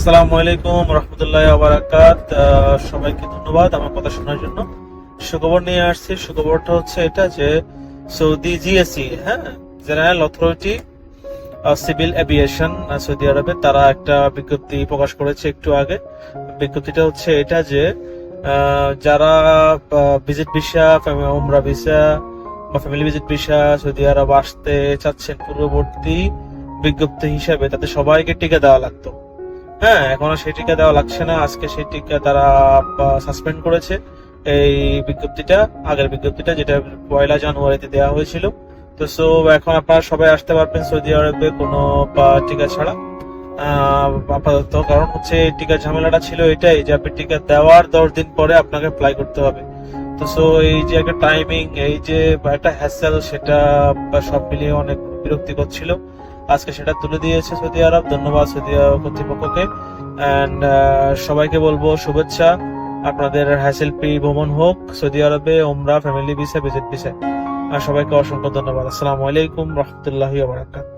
আসসালামু আলাইকুম রহমতুল্লাহ আবরাকাত সবাইকে ধন্যবাদ আমার কথা শোনার জন্য। সুখবর নিয়ে আসছি। সুখবরটা হচ্ছে এটা যে সৌদি জিএসি হ্যাঁ general authority civil aviation Saudi আরবে, তারা একটা বিজ্ঞপ্তি প্রকাশ করেছে একটু আগে। বিজ্ঞপ্তিটা হচ্ছে এটা যে যারা ভিজিট ভিসা উমরা ভিসা বা family visit visa Saudi Arabia আসতে চাচ্ছেন, পূর্ববর্তী বিজ্ঞপ্তি হিসাবে তাদের সবাইকে টিকা দেওয়া লাগতো। হ্যাঁ এখন সেই টিকা দেওয়া লাগছে না। আজকে সেই টিকা তারা সাসপেন্ড করেছে। এই বিজ্ঞপ্তিটা, আগের বিজ্ঞপ্তিটা, যেটা পয়লা জানুয়ারিতে দেওয়া হয়েছিল। তো সো এখন আপনারা সবাই আসতে পারবেন সৌদি আরবে কোনো টিকা ছাড়া। আপাতত কারণ হচ্ছে টিকার ঝামেলাটা ছিল এটাই, যে আপনি টিকা দেওয়ার দশ দিন পরে আপনাকে অ্যাপ্লাই করতে হবে। তো সো এই যে একটা টাইমিং এই যে একটা হ্যাসেল সেটা সব মিলিয়ে অনেক বিরক্তিকর ছিল। আজকে সেটা তুলে দিয়েছে সৌদি আরব। ধন্যবাদ সৌদি আরব কর্তৃপক্ষকে। অ্যান্ড সবাইকে বলব শুভেচ্ছা। আপনাদের হ্যাসেল পি ভ্রমণ হোক সৌদি আরবে ওমরা ফ্যামিলি ভিসা ভিজিট ভিসা আর সবাইকে অসংখ্য ধন্যবাদ। আসসালামু আলাইকুম রহমতুল্লাহ ওয়া বারাকাতুহু।